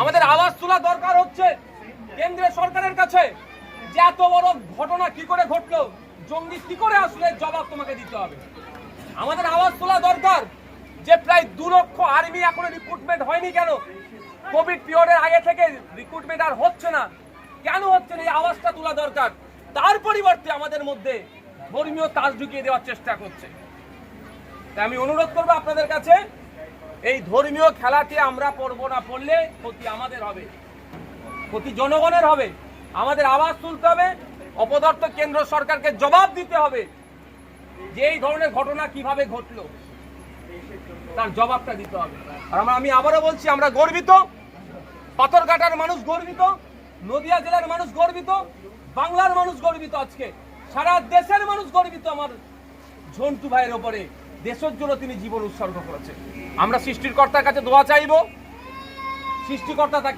আমাদের আওয়াজ তোলা দরকার হচ্ছে কেন্দ্রীয় সরকারের কাছে যে এত বড় ঘটনা কি করে ঘটলো, জঙ্গি কি করে আসলে জবাব তোমাকে দিতে হবে? আমাদের আওয়াজ তোলা দরকার যে প্রায় দু লক্ষ আর্মি এখনও রিক্রুটমেন্ট হয়নি কেন? কোভিড পিরিয়ডের আগে থেকে রিক্রুটমেন্ট আর হচ্ছে না। কেন হচ্ছে না? এই আওয়াজটা তোলা দরকার। তার পরিবর্তে আমাদের মধ্যে ধর্মীয় তাজ ঢুকিয়ে দেওয়ার চেষ্টা করছে। তাই আমি অনুরোধ করব আপনাদের কাছে এই ধর্মীয় খেলাতে আমরা পড়ব না, পড়লে ক্ষতি আমাদের হবে। ক্ষতি জনগণের হবে। আমাদের আওয়াজ তুলতে হবে, অপদার্থ কেন্দ্র সরকারকে জবাব দিতে হবে যে এই ধরনের ঘটনা কীভাবে ঘটলো। তার জবাবটা দিতে হবে। আর আমরা আমি আবারও বলছি, আমরা গর্বিত। পাথরঘাটার মানুষ গর্বিত, নদিয়া জেলার মানুষ গর্বিত, বাংলার মানুষ গর্বিত আজকে। সারা দেশের মানুষ গর্বিত আমার ঝন্টু ভাইয়ের ওপরে। দেশের জন্য তিনি জীবন উৎসর্গ করেছেন। আমরা সৃষ্টিকর্তার কাছে দোয়া চাইব। সৃষ্টিকর্তা তাকে